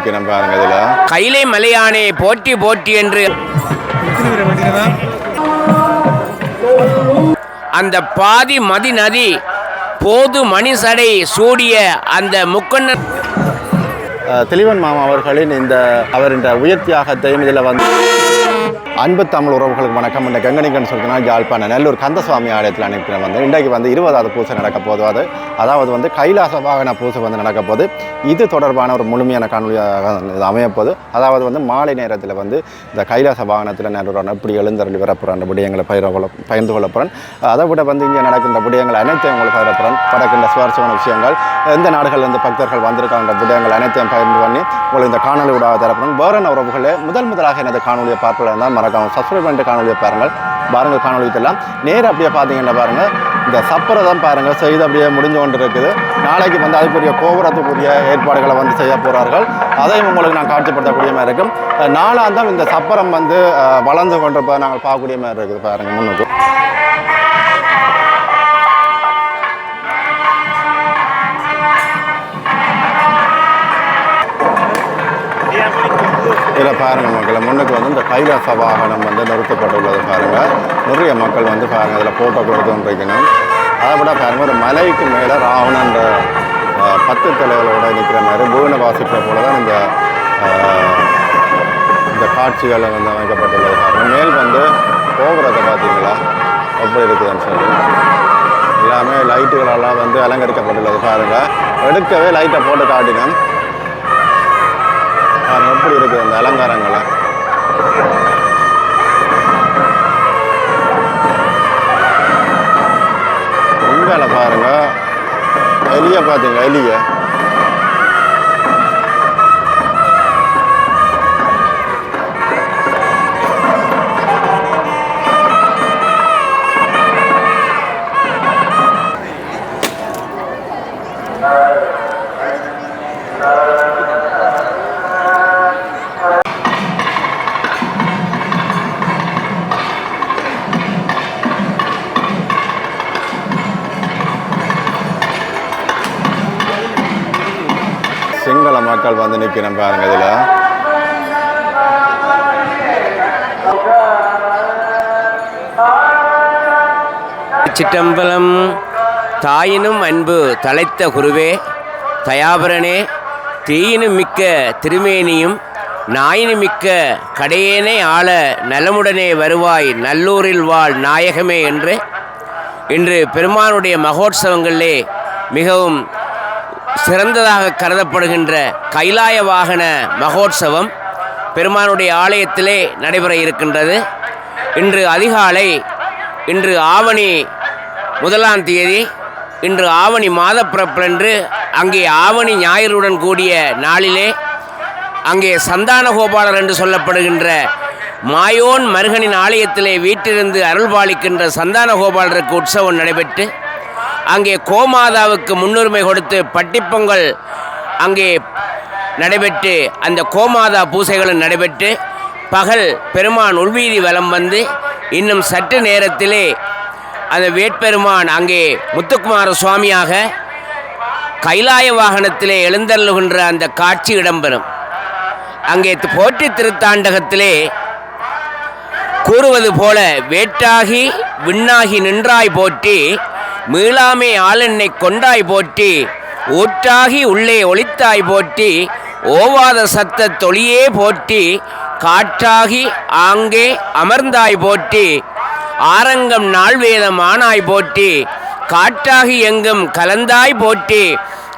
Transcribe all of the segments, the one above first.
நிற்கிறேன் பாருங்க இதில். கைலை மலையானே போற்றி போற்றி என்று. அந்த பாதி மதி நதி போது மணிசடை சூடிய அந்த முக்கண்ணன். அஹ், தெளிவன் மாமா அவர்களின் இந்த அவரின் உயிர் தியாகத்தையும் இதில் வந்து அன்பு தமிழ் உறவுகளுக்கு வணக்கம். இந்த கங்கணிகன் சொல்லினா யாழ்ப்பாண நல்லூர் கந்தசுவாமி ஆலயத்தில் அனுப்பின வந்து இன்றைக்கு வந்து இருபதாவது பூசை நடக்க போகுது. அது அதாவது வந்து கைலாச வாகன பூசை வந்து நடக்க போது இது தொடர்பான ஒரு முழுமையான காணொலியாக இது அதாவது வந்து மாலை நேரத்தில் வந்து இந்த கைலாச வாகனத்தில் நல்லூரான இப்படி எழுந்தருளி வரப்புறான் அந்த விடயங்களை பயிர கொள்ள பகிர்ந்து அதை விட வந்து இங்கே நடக்கின்ற விடயங்கள் அனைத்தையும் உங்களுக்கு பகிர நடக்கின்ற சுவாரஸ்யமான விஷயங்கள் எந்த நாடுகள்லேருந்து பக்தர்கள் வந்திருக்காங்க விடயங்கள் அனைத்தையும் பகிர்ந்து பண்ணி உங்களுக்கு இந்த காணொலி விடாத தரப்படும் வேறு உறவுகளே முதல் முதலாக எனது காணொலியை பார்ப்பதான் மறக்க மறக்காம சப்ஸ்கிரைப் பண்ணிட்டு காணொலியை பாருங்கள். பாருங்கள் காணொலி இதெல்லாம். அப்படியே பார்த்தீங்கன்னா பாருங்கள் இந்த சப்பரை தான் பாருங்கள் செய்து அப்படியே முடிஞ்சு கொண்டு இருக்குது நாளைக்கு வந்து அதுக்குரிய கோபுரத்துக்குரிய ஏற்பாடுகளை வந்து செய்ய போகிறார்கள் அதையும் உங்களுக்கு நான் காட்சிப்படுத்தக்கூடிய மாதிரி இருக்கும். நாளாக நாளாந்தம் இந்த சப்பரம் வந்து வளர்ந்து கொண்டிருப்பதை நாங்கள் பார்க்கக்கூடிய மாதிரி இருக்குது பாருங்கள் முன்னுக்கு. இதில் பாருங்கள் மக்களை முன்னுக்கு வந்து இந்த கைலாச வாகனம் வந்து நிறுத்தப்பட்டுள்ளது பாருங்கள் நிறைய மக்கள் வந்து பாருங்கள் இதில் ஃபோட்டோ கொடுத்துருக்கணும். அதை விட பாருங்கள் ஒரு மலைக்கு மேலே ராவணன்ற பத்து தலைகளோட நிற்கிற மாதிரி பூனை வாசிக்கிற போல தான் இந்த இந்த காட்சிகளை வந்து அமைக்கப்பட்டுள்ளது பாருங்கள் மேல் வந்து கோபுரத்தை பார்த்தீங்களா? எப்படி இருக்குதுன்னு சொல்லி எல்லாமே லைட்டுகளெல்லாம் வந்து அலங்கரிக்கப்பட்டுள்ளது பாருங்கள் எடுக்கவே லைட்டை போட்டு காட்டினோம். பாருங்க எப்படி இருக்குது அந்த அலங்காரங்களை உங்களை பாருங்க எலிய பார்த்தீங்களா எலிய? நிற்கிறேன் பாருங்க இதில். சிற்றம்பலம் தாயினும் அன்பு தலைத்த குருவே தயாபரனே தீயினும் மிக்க திருமேனியும் நாயினும் மிக்க கடையேனை ஆள நலமுடனே வருவாய் நல்லூரில் வாழ் நாயகமே என்று இன்று பெருமானுடைய மகோத்சவங்களிலே மிகவும் சிறந்ததாக கருதப்படுகின்ற கைலாய வாகன மகோத்சவம் பெருமானுடைய ஆலயத்திலே நடைபெற இருக்கின்றது. இன்று அதிகாலை இன்று ஆவணி முதலாம் தேதி இன்று ஆவணி மாதப்பிறப்பன்று அங்கே ஆவணி ஞாயிறுடன் கூடிய நாளிலே அங்கே சந்தான கோபாலர் என்று சொல்லப்படுகின்ற மாயோன் மருகனின் ஆலயத்திலே வீட்டிலிருந்து அருள்பாலிக்கின்ற சந்தான கோபாலருக்கு உற்சவம் நடைபெற்று அங்கே கோமாதாவுக்கு முன்னுரிமை கொடுத்து பட்டிப்பொங்கல் அங்கே நடைபெற்று அந்த கோமாதா பூசைகளும் நடைபெற்று பகல் பெருமான் உள்வீதி வலம் வந்து இன்னும் சற்று நேரத்திலே அந்த வேட்பெருமான் அங்கே முத்துக்குமார சுவாமியாக கைலாய வாகனத்திலே எழுந்தருளுகின்ற அந்த காட்சி இடம்பெறும். அங்கே போற்றி திருத்தாண்டகத்திலே கூறுவது போல வேட்டாகி விண்ணாகி நின்றாய் போற்றி மீளாமே ஆளென்னை கொண்டாய் போற்றி ஊற்றாகி உள்ளே ஒளித்தாய் போற்றி ஓவாத சத்த தொழியே போற்றி காற்றாகி ஆங்கே அமர்ந்தாய் போற்றி ஆரங்கம் நாள்வேதம் ஆனாய் போற்றி காற்றாகி எங்கும் கலந்தாய் போற்றி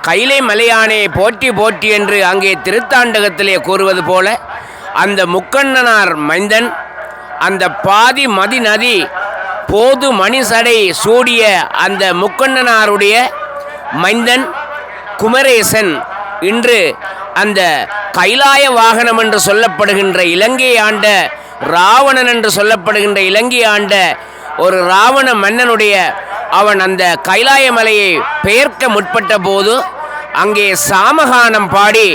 கைலை மலையானே போற்றி போற்றி என்று அங்கே திருத்தாண்டகத்திலே கூறுவது போல அந்த முக்கண்ணனார் மைந்தன் அந்த பாதி மதி நதி போது மணிசடை சூடிய அந்த முக்கண்ணனாருடைய மைந்தன் குமரேசன் இன்று அந்த கைலாய வாகனம் என்று சொல்லப்படுகின்ற இலங்கை ஆண்ட ராவணன் என்று சொல்லப்படுகின்ற இலங்கை ஆண்ட ஒரு ராவண மன்னனுடைய அவன் அந்த கைலாய மலையை பெயர்க்க முற்பட்ட போது அங்கே சாமகானம் பாடி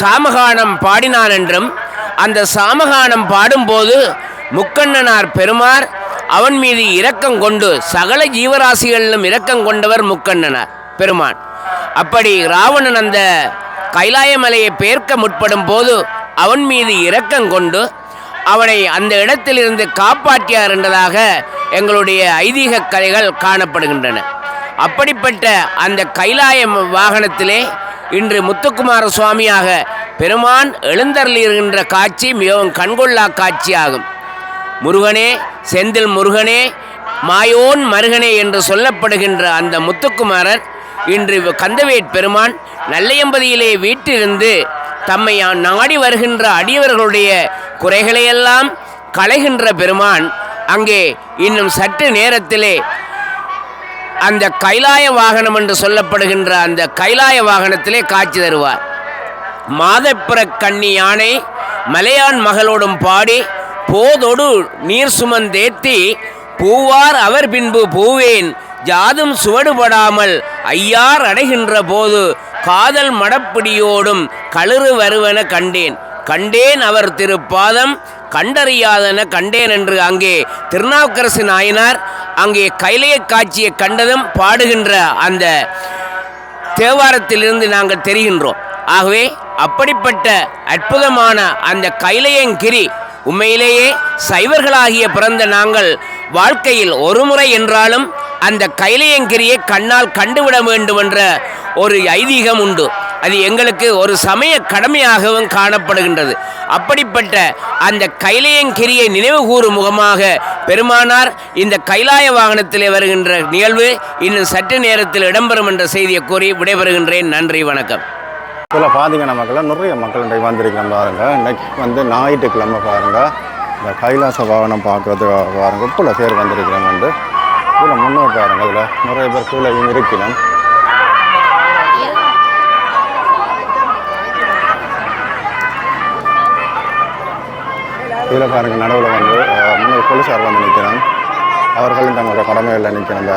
சாமகானம் பாடினான் என்றும் அந்த சாமகானம் பாடும்போது முக்கண்ணனார் பெருமார் அவன் மீது இரக்கம் கொண்டு சகல ஜீவராசிகளிலும் இரக்கம் கொண்டவர் முக்கண்ணனார் பெருமான். அப்படி ராவணன் அந்த கைலாய மலையை பெயர்க்க முற்படும் போது அவன் மீது இரக்கம் கொண்டு அவனை அந்த இடத்திலிருந்து காப்பாற்றியார் என்றதாக எங்களுடைய ஐதீக கதைகள் காணப்படுகின்றன. அப்படிப்பட்ட அந்த கைலாய வாகனத்திலே இன்று முத்துக்குமார சுவாமியாக பெருமான் எழுந்தருளியிருக்கின்ற காட்சி மிகவும் கண்கொள்ளா காட்சியாகும். முருகனே செந்தில் முருகனே மாயோன் மருகனே என்று சொல்லப்படுகின்ற அந்த முத்துக்குமாரர் இன்று கந்தவேட் பெருமான் நல்லையம்பதியிலே வீட்டிலிருந்து தம்மை நாடி வருகின்ற அடியவர்களுடைய குறைகளையெல்லாம் களைகின்ற பெருமான் அங்கே இன்னும் சற்று நேரத்திலே அந்த கைலாய வாகனம் என்று சொல்லப்படுகின்ற அந்த கைலாய வாகனத்திலே காட்சி தருவார். மாதப்பிற கன்னி யானை மலையான் மகளோடும் பாடி போதொடு நீர் சுமந்தேத்தி பூவார் அவர் பின்பு பூவேன். ஜாதும் சுவடுபடாமல் ஐயார் அடைகின்ற போது காதல் மடப்பிடியோடும் களறு வருவன கண்டேன். கண்டேன் அவர் திருப்பாதம் கண்டறியாதன கண்டேன் என்று அங்கே திருநாவுக்கரசு நாயனார் அங்கே கைலைய காட்சியை கண்டதும் பாடுகின்ற அந்த தேவாரத்திலிருந்து நாங்கள் தெரிகின்றோம். ஆகவே அப்படிப்பட்ட அற்புதமான அந்த கைலையங்கிரி உண்மையிலேயே சைவர்களாகிய பிறந்த நாங்கள் வாழ்க்கையில் ஒரு முறை என்றாலும் அந்த கைலையங்கிரியை கண்ணால் கண்டுவிட வேண்டும் என்ற ஒரு ஐதீகம் உண்டு. அது எங்களுக்கு ஒரு சமய கடமையாகவும் காணப்படுகின்றது. அப்படிப்பட்ட அந்த கைலையங்கிரியை நினைவு கூறும் முகமாக பெருமானார் இந்த கைலாய வாகனத்திலே வருகின்ற நிகழ்வு இன்னும் சற்று நேரத்தில் இடம்பெறும் என்ற செய்தியை கூறி விடைபெறுகின்றேன். நன்றி வணக்கம். இதில் பார்த்தீங்கன்னா மக்கள் நிறைய மக்கள் இன்றைக்கு வந்திருக்கிற பாருங்க. நெக்ஸ்ட் வந்து ஞாயிற்றுக்கிழமை பாருங்க. இந்த கைலாச வாகனம் பார்க்குறதுக்கு பாருங்க. இப்போ பேர் வந்திருக்கிறோம் வந்து. இதில் முன்னோர் பாருங்க இதில் நிறைய பேர் கூலையும் இருக்கணும் இதில் பாருங்க நடுவில் வந்து அஹ், போலீஸார் வந்து நிற்கிறான் அவர்களும் தங்களோட கடமைகளில் நிற்கணும்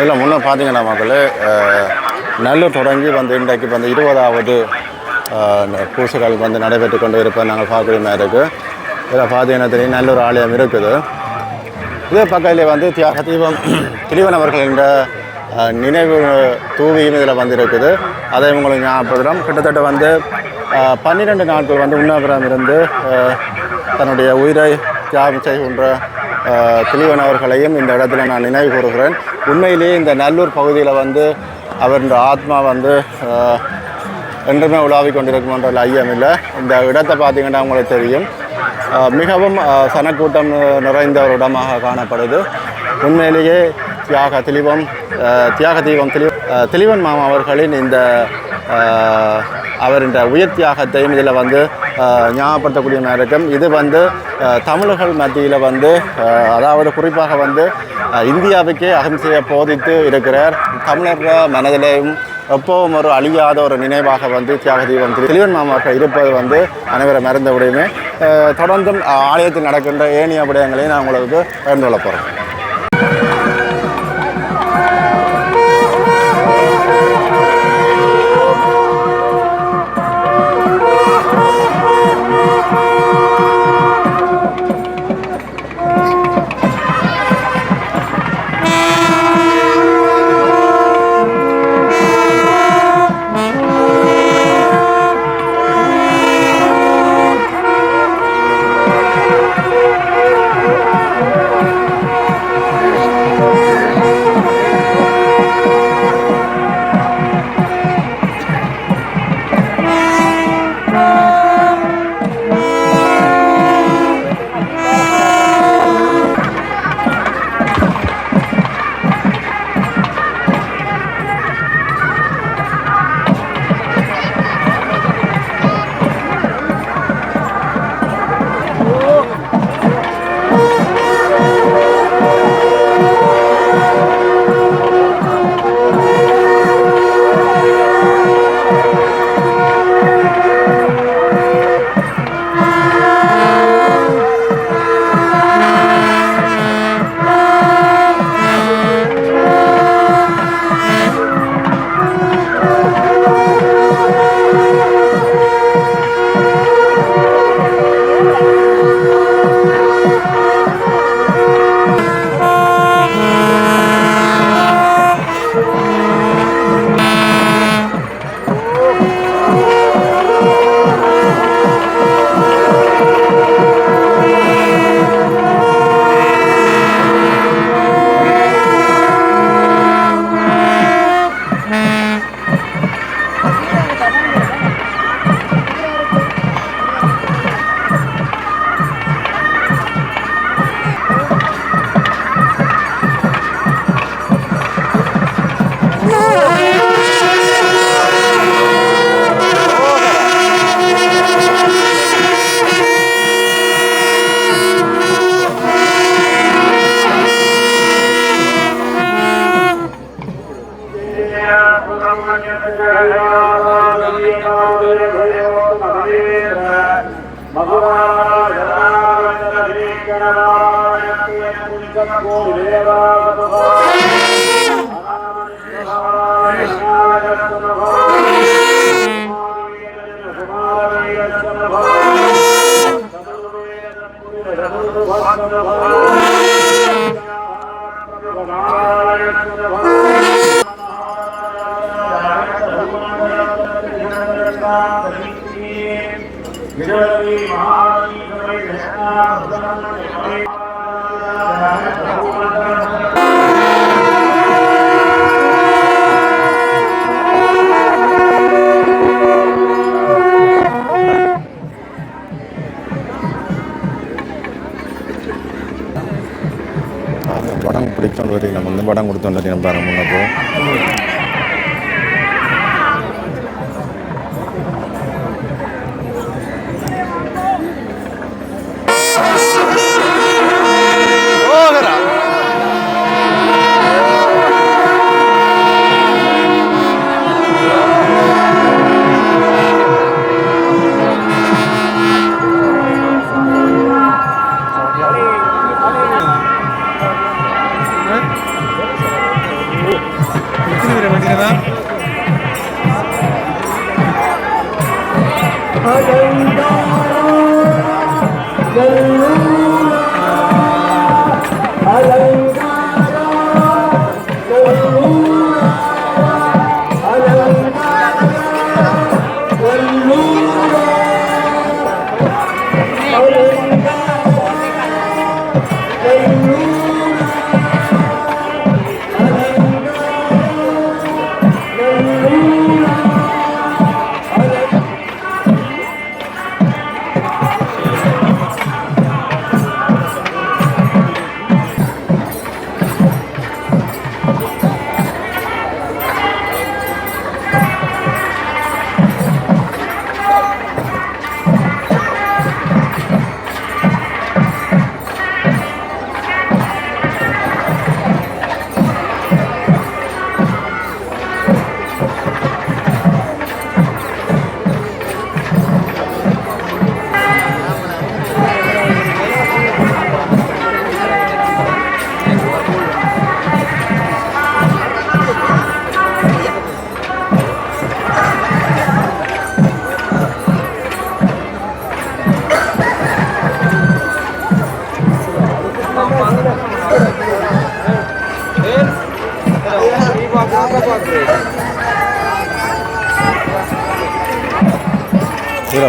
இல்லை முன்னே பார்த்தீங்கன்னா மக்களே அஹ், நல்லூர் தொடங்கி வந்து இன்றைக்கு வந்து இருபதாவது பூசைகள் வந்து நடைபெற்று கொண்டு இருப்பதை நாங்கள் பார்க்குற மாதிரி இருக்குது இதில் பார்த்தீங்கன்னா தெரியும் நல்லூர் ஆலயம் இருக்குது. இதே பக்கத்தில் வந்து தியாக தீபம் திரிவன் அவர்கள் என்ற நினைவு தூவியும் இதில் வந்து இருக்குது அதை உங்களுக்கு ஞாபகம் கிட்டத்தட்ட வந்து பன்னிரெண்டு நாட்கள் வந்து உண்ணாவிரதம் இருந்து தன்னுடைய உயிரை தியாகம் செய்கின்ற அஹ், அவர்களையும் இந்த இடத்துல நான் நினைவு கூறுகிறேன். உண்மையிலேயே இந்த நல்லூர் பகுதியில் வந்து அவருடைய ஆத்மா வந்து என்றுமே உலாவிக் கொண்டிருக்கும் என்ற ஐயம் இல்லை. இந்த இடத்தை பார்த்தீங்கன்னா உங்களுக்கு தெரியும். மிகவும் சனக்கூட்டம் நிறைந்த ஒரு இடமாக காணப்படுது. உண்மையிலேயே தியாக தெளிவம் தியாக தீபம் தெளிவன் மாமா அவர்களின் இந்த அவருடைய அவரின் உயிர் தியாகத்தையும் இதில் வந்து ஞாபகப்படுத்தக்கூடிய மாதிரி இருக்கும். இது வந்து தமிழர்கள் மத்தியில் வந்து அதாவது குறிப்பாக வந்து இந்தியாவுக்கே அகிம்சையை போதித்து இருக்கிறார். தமிழர்கள் மனதிலேயும் எப்பவும் ஒரு அழியாத ஒரு நினைவாக வந்து தியாக தீபம் தெளிவன் திலீவன் மாமாக்கள் இருப்பது வந்து அனைவரும் மறந்தவுடையுமே தொடர்ந்தும் ஆலயத்தில் நடக்கின்ற ஏனைய விடயங்களையும் நான் உங்களுக்கு பகிர்ந்து கொள்ள போகிறேன் அந்த படம் பிடிச்சோண்டு வரீங்க நம்ம இந்த படம் கொடுத்தோண்டு வரீங்க பாருங்க முன்னப்போ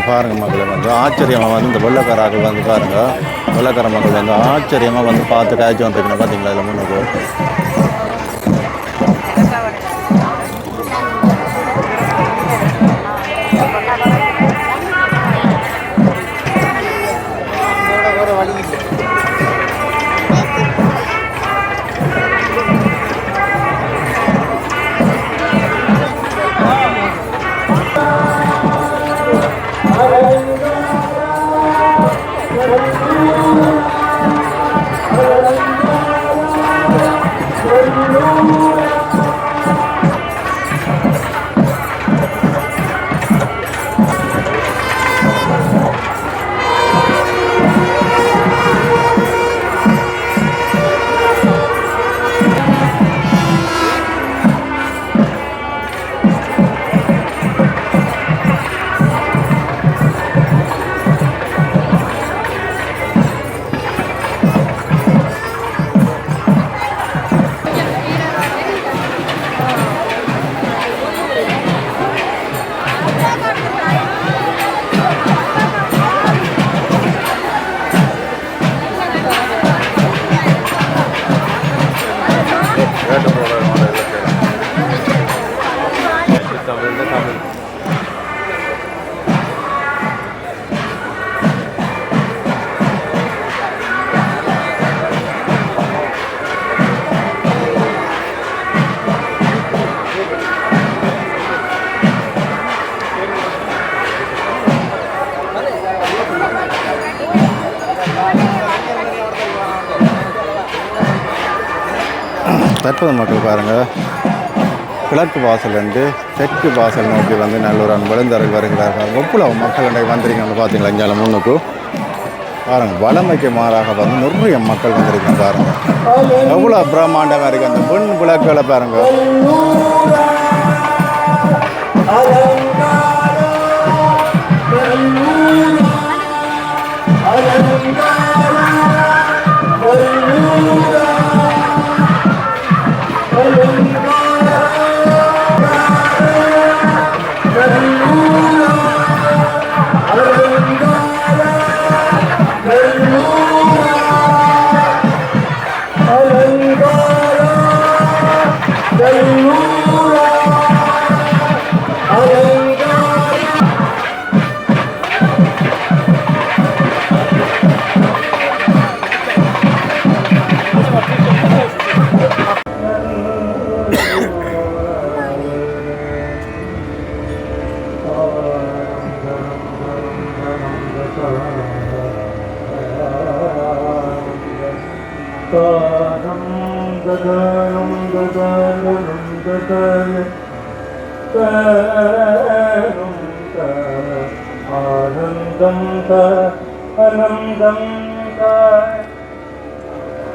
பாருங்க மக்களே வந்து ஆச்சரியமாக வந்து இந்த வெள்ளக்காராக்கள் வந்து பாருங்க. வெள்ளக்கார மக்கள் வந்து ஆச்சரியமாக வந்து பார்த்து காய்ச்சி வந்துருக்கணும் பார்த்தீங்களா இதில் முன்னுக்கு? தற்போது மக்கள் பாருங்கள் கிழக்கு வாசல்லேருந்து தெற்கு வாசல் நோக்கி வந்து நல்லூர் விழுந்தருள் வருகிறார்கள். எவ்வளவு மக்கள் இன்றைக்கு வந்திருக்கீங்க பார்த்தீங்களா? இங்கே முன்னுக்கு. பாருங்கள் வளமைக்கு மாறாக வந்து நிறைய மக்கள் வந்திருக்கீங்க பாருங்கள் எவ்வளோ பிரம்மாண்டமாக இருக்குது அந்த பெண் விளக்குகளை பாருங்கள் தானம் ததானம் ததானம் ததாய தானம் த ஆனந்தம் த அனந்தம் த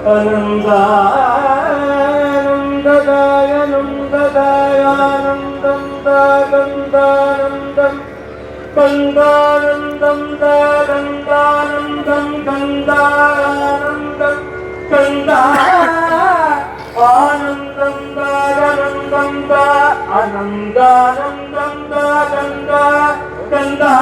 அனந்தானந்ததாயனம் ததாயானந்தம் தாகந்தானந்தம் கந்தானந்தம் கந்தானந்தம் கந்தா ஆனந்தம் தாகனந்தம் தா அனந்தானந்தம் தாகந்தா கந்தா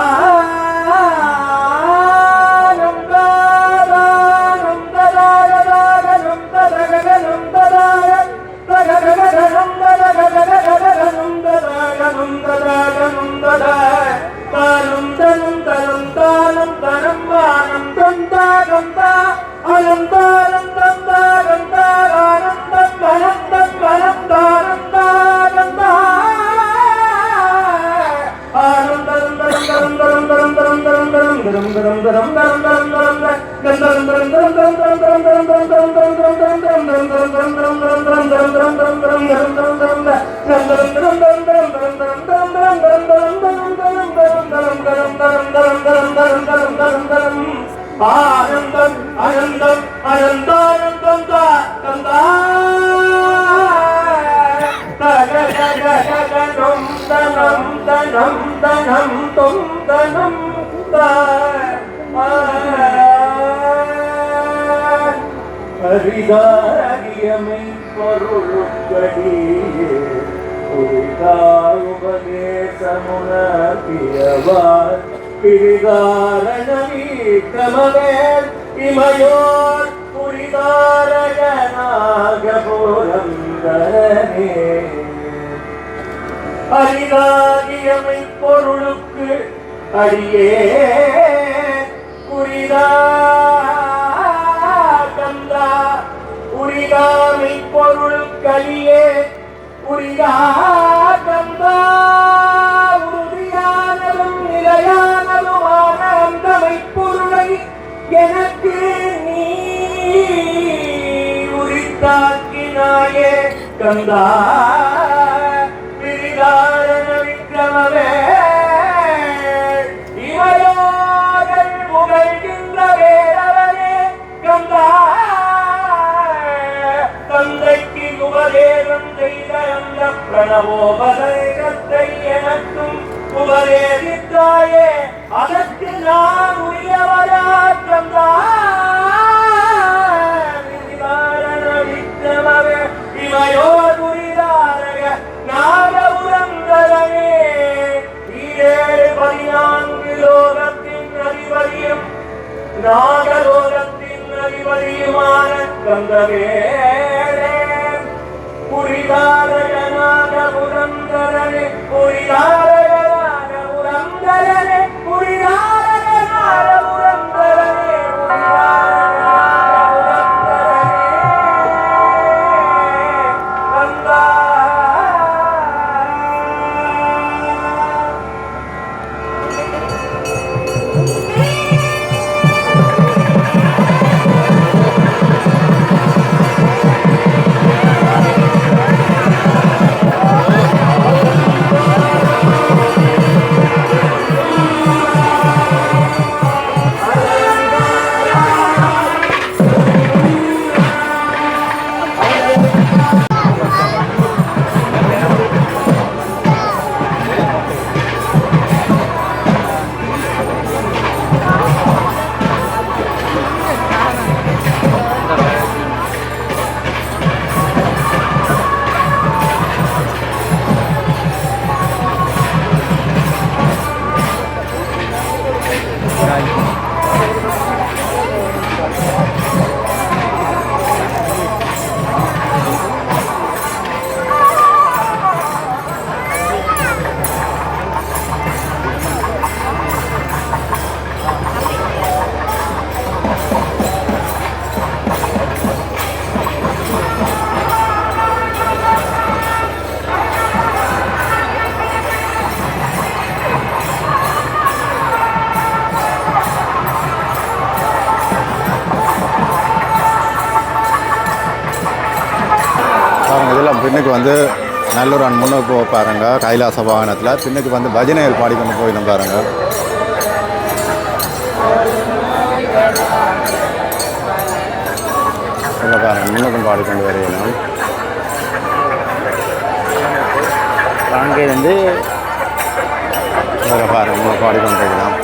ஆனந்தம் அனந்தம் அனந்தானந்தம் தந்தா. தனம் தனம் தனம் தனம் தொம் தனம் அரிதாரியமை பொருளுக்கடியே உபதேசமுனர்த்தியவார் பிரிதாரணமீக்கமவேல் இமையோர் புரிதாரகனாகபுரம் தரனே அரிதாகியமை பொருளுக்கு அடியே. கந்தா பிரிதாரண விக்கிரமவே இவையோர்கள் புகழ்கின்ற வேறவனே கந்தா. தந்தைக்கு உபதேசம் செய்த அந்த பிரணவோபதேசத்தை எனக்கும் உபதேசித்தாயே. அதற்கு நான் பின்னுக்கு வந்து நல்லூர் முன்னுக்கு போக பாருங்க. கைலாச வாகனத்தில் பின்னுக்கு வந்து பஜனைகள் பாடிக்கொண்டு போயிடும் பாருங்க. இல்லை பாருங்க முன்னுக்கும் பாடிக்கொண்டு வரையணும் அங்கேருந்து வேறு பாருங்க பாடிக்கொண்டு இருக்கலாம்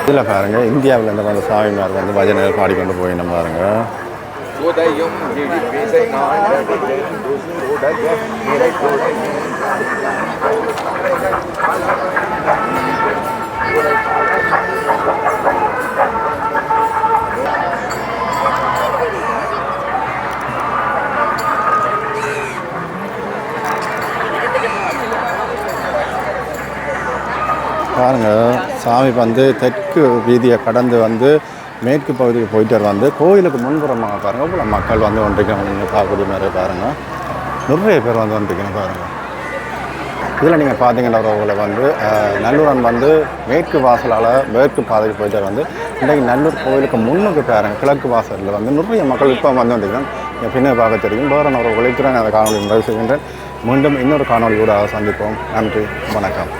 இதில் பாருங்க இந்தியாவில் இந்த மாதிரி சாமிமார் வந்து பஜனைகள் பாடிக்கொண்டு போயிடும் பாருங்க. உதயம் பாருங்க. சாமி வந்து தெற்கு வீதியை கடந்து வந்து மேற்கு பகுதிக்கு போயிட்டு வந்து கோயிலுக்கு முன்புறமாக பாருங்கள் இவ்வளோ மக்கள் வந்து ஒன்றிக்கணும் நீங்கள் பார்க்கக்கூடிய மாதிரி பாருங்கள் நிறைய பேர் வந்து ஒன்றிக்கணும் பாருங்கள் இதில் நீங்கள் பார்த்தீங்கன்னா உறவுகளை வந்து நல்லூரன் வந்து மேற்கு வாசலால் மேற்கு பாதைக்கு போயிட்டு வந்து இன்றைக்கு நல்லூர் கோயிலுக்கு முன்னுக்கு பாருங்கள் கிழக்கு வாசலில் வந்து நிறைய மக்கள் இப்போ வந்து வந்துருக்கோம் பின்னர் பார்க்க தெரியும். வேறு நான் ஒரு உழைக்கிறேன் அந்த காணொலி நிறைவு செய்கின்றேன். மீண்டும் இன்னொரு காணொலியோட சந்திப்போம். நன்றி. வணக்கம்.